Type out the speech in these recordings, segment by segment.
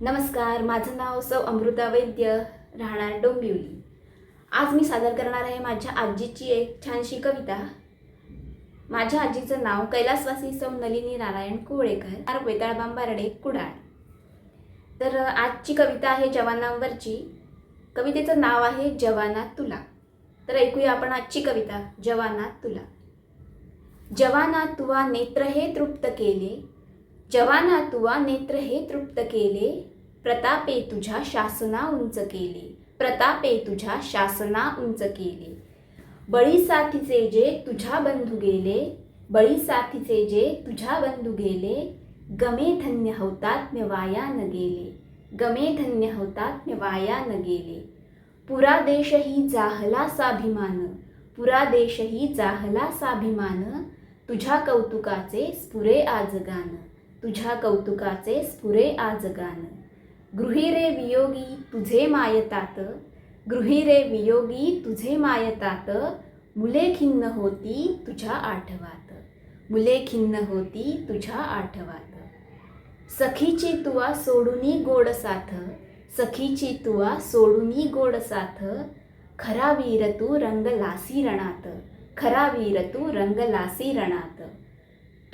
नमस्कार माझं नाव सौ अमृता वैद्य राहणार डोंबिवली. आज मी सादर करणार आहे माझ्या आजीची एक छानशी कविता. माझ्या आजीचं नाव कैलासवासी सौ नलिनी नारायण कुवळेकर आर वेताळ बांबारडे कुडाळ. तर आजची कविता आहे जवानांवरची. कवितेचं नाव आहे जवानात तुला. तर ऐकूया आपण आजची कविता जवाना तुला. जवाना तुवा नेत्र हे तृप्त केले जवाना तुवा नेत्र हे तृप्त केले प्रतापे तुझ्या शासना उंच केले प्रतापे तुझ्या शासना उंच केले. बळी साथीचे जे तुझ्या बंधू गेले बळी साथीचे जे तुझ्या बंधू गेले गमे धन्य होतात वाया न गेले गमे धन्य होतात वाया न गेले. पुरा देशही जाहला साभिमान पुरा देशही जाहला साभिमान तुझ्या कौतुकाचे स्फुरे आज गाणं तुझ्या कौतुकाचे स्फुरे आज गान गृही रे वियोगी तुझे मायतात गृही रे वियोगी तुझे मायतात मुले खिन्न होती तुझ्या आठवात मुले खिन्न होती तुझ्या आठवात. सखीची तुवा सोडूनी गोड साथ सखीची तुवा सोडूनी गोड साथ खरा वीर तू रंग लासी रणात खरा वीर तू रंग लासी रणात.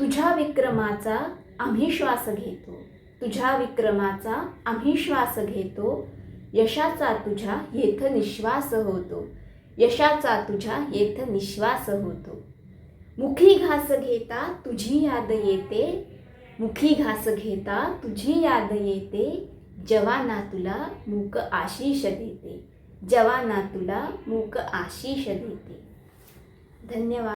तुझ्या विक्रमाचा आम्ही श्वास घेतो. तुझ्या विक्रमाचा आम्ही श्वास घेतो. यशाचा तुझ्या येथ निश्वास होतो. यशाचा तुझ्या येथ निश्वास होतो. मुखी घास घेता तुझी याद येते. मुखी घास घेता तुझी याद येते. जवाना तुला मूक आशिष देते. जवाना तुला मूक आशिष देते. धन्यवाद.